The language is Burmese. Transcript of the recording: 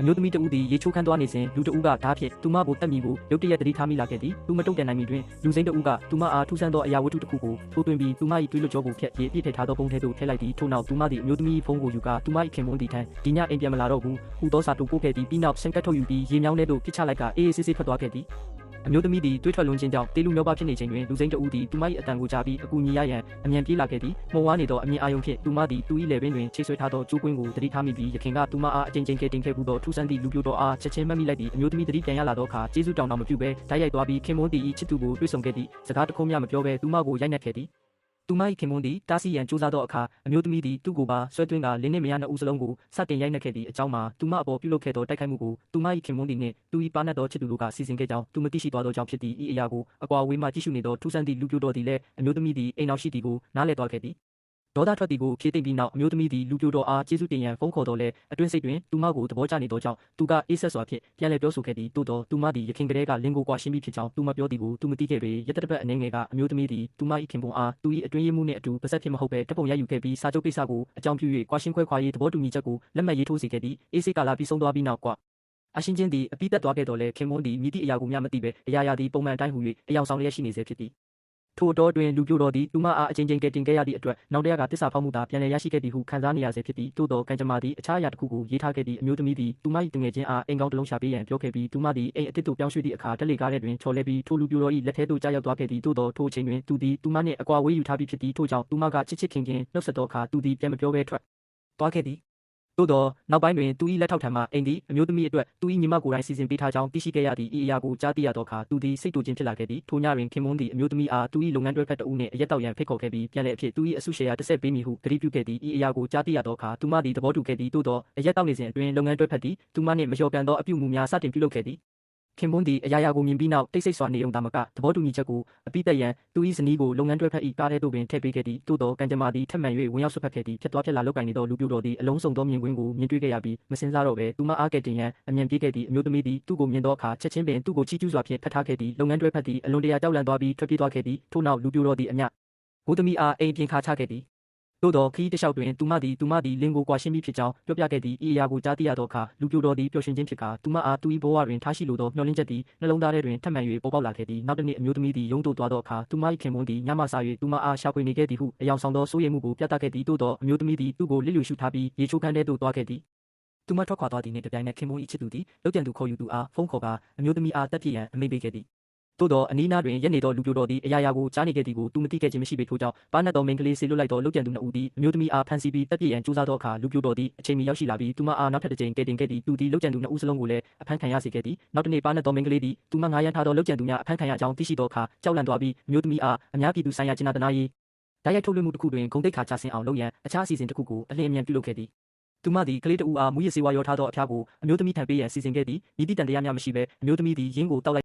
အမျိုးသမီးတဦးသည်ရေချိုးခန်းသွားနေစဉ်လူတဦးကဓားဖြင့်သူမကိုတက်မိကိုရုတ်တရက်တတိထားမိလာခဲ့သည်သူမတုံ့ပြန်နိုင်မီတွင်လူစိမ်းတဦးကသူမအားထူးဆန်းသောအရာဝတ္ထုတစ်ခုကိုထိုးသွင်းပြီးသူမ၏တွေးလွတ်ကြောကိုဖျက်ရေအပြည့်ထည့်ထားသောပုံထဲသို့ထည့်လိုက်သည်ထို့နောက်သူမသည်အမျိုးသမီးဖုန်းကိုယူကာသူမ၏ခင်ပွန်းသည်ထံဒီညအိမ်ပြန်မလာတော့ဘူးဟူသောစာတူပို့ခဲ့ပြီးပြီးနောက်ဆင်ကတ်ထုတ်ယူပြီးရေမြောင်းထဲသို့ပစ်ချလိုက်ကအေးအေးဆေးဆေးထွက်သွားခဲ့သည် အမျိုးသမီးသည်တွေးထွက်လွန်ခြင်းကြောင့်တေလူမျောပါဖြစ်နေချိန်တွင်လူစိမ်းတဦးသည်သူမ၏အတန်ကိုကြားပြီးအကူအညီရရန်အမြန်ပြေးလာခဲ့သည်မှုံဝါးနေသောအမြင်အာရုံဖြင့်သူမသည်သူ၏လယ်ပင်တွင်ချိတ်ဆွဲထားသောကျိုးကွင်းကိုတတိထားမိပြီးရခင်ကသူမအားအကြိမ်ကြိမ်ကယ်တင်ခဲ့မှုသောထူးဆန်းသည့်လူပြိုတော်အားချက်ချင်းမှတ်မိလိုက်သည်အမျိုးသမီးတတိပြန်ရလာသောအခါကျေးဇူးတောင်းတော်မပြုဘဲဓာတ်ရိုက်သွားပြီးခင်မွန်းသည်၏ချစ်သူကိုတွေ့ဆုံခဲ့သည်စကားတစ်ခုမျှမပြောဘဲသူမကိုရိုက်နှက်ခဲ့သည် သူမ၏ခင်မွန်းသည်တားဆီးရန်ကြိုးစားသောအခါအမျိုးသမီးသည်သူ့ကိုပါဆွဲသွင်းကလင်းနှင့်မရနှစ်ဦးစလုံးကိုစတင်ရိုက်နှက်ခဲ့သည့်အကြောင်းမှာသူမအပေါ်ပြုလုပ်ခဲ့သောတိုက်ခိုက်မှုကိုသူမ၏ခင်မွန်းသည်နှင့်သူ၏ပါနတ်သောချစ်သူတို့ကစီစဉ်ခဲ့ကြောင်းသူမသိရှိသွားသောကြောင့်ဖြစ်သည့်ဤအရာကိုအကွာအဝေးမှကြည့်ရှုနေသောထူးဆန်းသည့်လူပြိုတော်သည်လည်းအမျိုးသမီးသည်အိမ်တော်ရှိသည်ကိုနားလည်သွားခဲ့သည် ဒေါသထွက်သည်ကိုဖြေသိမ့်ပြီးနောက်အမျိုးသမီးသည်လူပြိုတော်အားကျေးဇူးတင်ရန်ဖုန်းခေါ်တော်လဲအတွင်းစိတ်တွင်သူမကိုသဘောကျနေသောကြောင့်သူကအေးဆက်စွာဖြင့်ပြန်လည်ပြောဆိုခဲ့သည်သို့သောသူမသည်ရခင်ကလေးကလင်ကိုကွာရှင်းပြီးဖြစ်ကြောင်းသူမပြောသည်ကိုသူမသိခဲ့ပေရက်တပတ်အနေငယ်ကအမျိုးသမီးသည်သူမ၏ခင်ပွန်းအားသူ၏အတွင်းရေးမှုနှင့်အတူပါဆက်ဖြစ်မဟုတ်ဘဲတပ်ပုံရိုက်ယူခဲ့ပြီးစာချုပ်ကိစ္စကိုအကြောင်းပြု၍ကွာရှင်းခွဲခွာရေးသဘောတူညီချက်ကိုလက်မှတ်ရေးထိုးစေခဲ့သည်အေးစိတ်ကာလပြီးဆုံးသွားပြီးနောက်ကွာအရှင်ချင်းသည်အပိသက်သွားခဲ့တော်လဲခင်မွန်းသည်မိသည့်အရာကိုမျှမသိပဲအရာရာသည်ပုံမှန်တိုင်းဟူ၍အယောင်ဆောင်လျက်ရှိနေစေဖြစ်သည် ထို့တော့တွင်လူပြိုတော်သည်သူမအားအချင်းချင်းကဲတင်ခဲ့ရသည့်အတွက်နောက်တရားကတစ္ဆာဖောက်မှုသာပြန်လည်ရရှိခဲ့သည်ဟုခံစားနေရစေဖြစ်သည်သို့သောကံကြမ္မာသည်အခြားအရာတစ်ခုကိုရေးထားခဲ့သည့်အမျိုးသမီးသည်သူမ၏တငယ်ချင်းအားအိမ်ကောင်းတစ်လုံးရှာပေးရန်ပြောခဲ့ပြီးသူမသည်အိမ်အစ်စ်သို့ပြောင်းရွှေ့သည့်အခါတက်လေကားထဲတွင်ချော်လဲပြီးထိုလူပြိုတော်၏လက်ထဲသို့ကြားရောက်သွားခဲ့သည်သို့သောထိုအချိန်တွင်သူသည်သူမနှင့်အကွာဝေးယူထားပြီးဖြစ်သည်ထို့ကြောင့်သူမကချစ်ချစ်ခင်ခင်နှုတ်ဆက်သောအခါသူသည်ပြန်မပြောဘဲထွက်သွားခဲ့သည် သို့သောနောက်ပိုင်းတွင်သူ၏လက်ထောက်ထံမှအိမ်သည်အမျိုးသမီးအတွက်သူ၏ညီမကိုယ်တိုင်စီစဉ်ပေးထားကြောင်းသိရှိခဲ့ရသည့်ဤအရာကိုကြားသိရသောအခါသူသည်စိတ်တူခြင်းဖြစ်လာခဲ့သည်ထိုညတွင်ခင်မွန်းသည်အမျိုးသမီးအားသူ၏လုပ်ငန်းတွဲဖက်တဦးနှင့်အရက်တောက်ရန်ဖိတ်ခေါ်ခဲ့ပြီးပြန်လည်အဖြစ်သူ၏အစုရှယ်ယာတစ်ဆက်ပေးမည်ဟုကြေညာပြုခဲ့သည်ဤအရာကိုကြားသိရသောအခါသူမသည်သဘောတူခဲ့သည်သို့သောအရက်တောက်နေစဉ်အတွင်းလုပ်ငန်းတွဲဖက်သည်သူမနှင့်မလျော်ကန်သောအပြုအမူများစတင်ပြုလုပ်ခဲ့သည် ခင်ပွန်းသည်အရာရာကိုမြင်ပြီးနောက်တိတ်ဆိတ်စွာနေုံသာမကသဘောတူညီချက်ကိုအပိသက်ရန်သူ၏ဇနီးကိုလုပ်ငန်းတွဲဖက်၏ကားထဲသို့ပင်ထည့်ပေးခဲ့သည်သို့သောကံကြမ္မာသည်ထပ်မံ၍ဝင်ရောက်ဆွတ်ဖက်ခဲ့သည်ဖြစ်သွားဖြစ်လာလောက်ကင်နေသောလူပြိုတော်သည်အလုံးစုံသောမြင်ကွင်းကိုမြင်တွေ့ခဲ့ရပြီးမစင်စားတော့ဘဲသူမအားကယ်တင်ရန်အမြန်ပြေးခဲ့သည့်အမျိုးသမီးသည်သူ့ကိုမြင်သောအခါချက်ချင်းပင်သူ့ကိုချီးကျူးစွာဖြင့်ဖတ်ထားခဲ့သည်လုပ်ငန်းတွဲဖက်သည်အလွန်တရာကြောက်လန့်သွားပြီးထွက်ပြေးသွားခဲ့သည်ထို့နောက်လူပြိုတော်သည်အမျှဘိုးသမီးအားအိမ်ပြင်ခါချခဲ့သည် သို့သောခရီးတစ်လျှောက်တွင်သူမသည်သူမသည်လင်ကိုကွာရှင်းပြီးဖြစ်ကြောင်းပြောပြခဲ့သည့်ဤအရာကိုကြားသိရသောအခါလူပြိုတော်သည်ပျော်ရွှင်ခြင်းဖြစ်ကာသူမအားသူ၏ဘဝတွင်ထားရှိလိုသောမျှော်လင့်ချက်သည်နှလုံးသားထဲတွင်ထပ်မံ၍ပေါ်ပေါက်လာခဲ့သည်နောက်တစ်နေ့အမျိုးသမီးသည်ရုံးသို့သွားသောအခါသူမ၏ခင်ပွန်းသည်ညမှစ၍သူမအားရှာဖွေနေခဲ့သည်ဟုအယောင်ဆောင်သောစိုးရိမ်မှုကိုပြသခဲ့သည်သို့သောအမျိုးသမီးသည်သူ့ကိုလစ်လျူရှုထားပြီးရေချိုးခန်းထဲသို့သွားခဲ့သည်သူမထွက်ခွာသွားသည်နှင့်တပြိုင်နက်ခင်မွန်း၏ချစ်သူသည်လောက်ကျန်သူခေါ်ယူသူအားဖုန်းခေါ်ကာအမျိုးသမီးအားတက်ပြည့်ရန်အမိန့်ပေးခဲ့သည် သို့သောအနီးနားတွင်ရက်နေသောလူပြိုတော်သည်အရာရာကိုကြားနေခဲ့သည်ကိုသူမသိခဲ့ခြင်းမရှိပေထို့ကြောင့်ပါနတ်တော်မိန်းကလေးဆေလွတ်လိုက်သောလုတ်ကြံသူနှစ်ဦးသည်အမျိုးသမီးအားဖမ်းဆီးပြီးတပ်ပြည့်ရန်ကြိုးစားသောအခါလူပြိုတော်သည်အချိန်မီရောက်ရှိလာပြီးသူမအားနောက်ထပ်တစ်ကြိမ်ကယ်တင်ခဲ့သည်သူသည်လုတ်ကြံသူနှစ်ဦးစလုံးကိုလည်းအဖမ်းခံရစေခဲ့သည်နောက်တစ်နေ့ပါနတ်တော်မိန်းကလေးသည်သူမငားရန်ထားသောလုတ်ကြံသူများအဖမ်းခံရကြောင်းသိရှိသောအခါကြောက်လန့်သွားပြီးအမျိုးသမီးအားအများပြည်သူဆိုင်ရာကျင်နာတနာရေးတိုက်ရိုက်ထုတ်လွှင့်မှုတစ်ခုတွင်ဂုံတိတ်ခါချဆင်းအောင်လုပ်ရန်အခြားအစီအစဉ်တစ်ခုကိုအလင်းအမြန်ပြုလုပ်ခဲ့သည်သူမသည်ကလေးတဦးအားမူရစေဝါရောထားသောအဖျားကိုအမျိုးသမီးထံပေးရန်စီစဉ်ခဲ့သည်ဤသည့်တန်တရားများမရှိဘဲအမျိုးသမီးသည်ရင်းကိုတောက်လိုက်